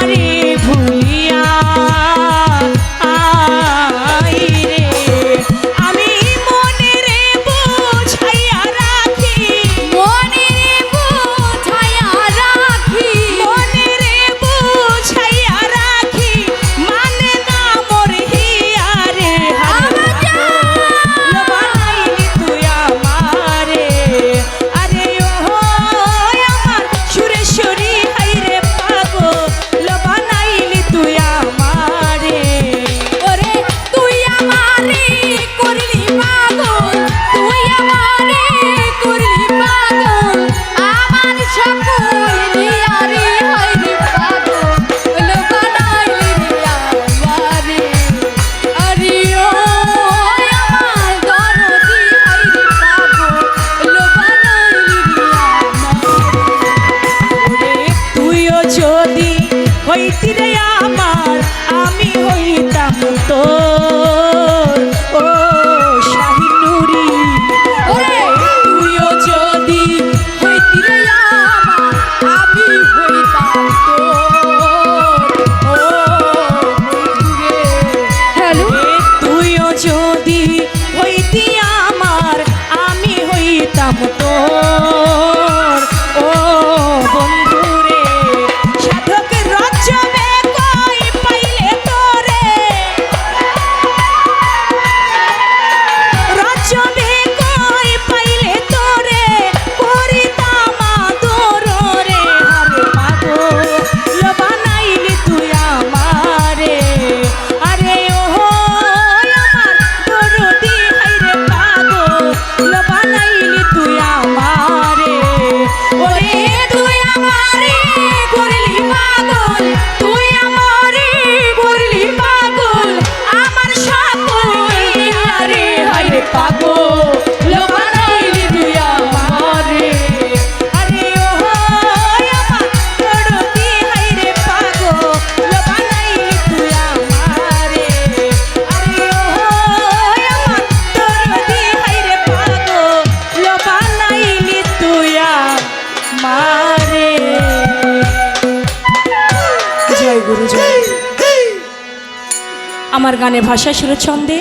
তোমারে ভুল যদি হইতি রে আমার আমি হইতাম তো ও শাহিনুরি তুইও যদি হইতি আমার তুইও যদি হইতি আমার আমি হইতাম তোর। ও বন্ধু Bolívar. আমার গানে ভাষা সুরছন্দে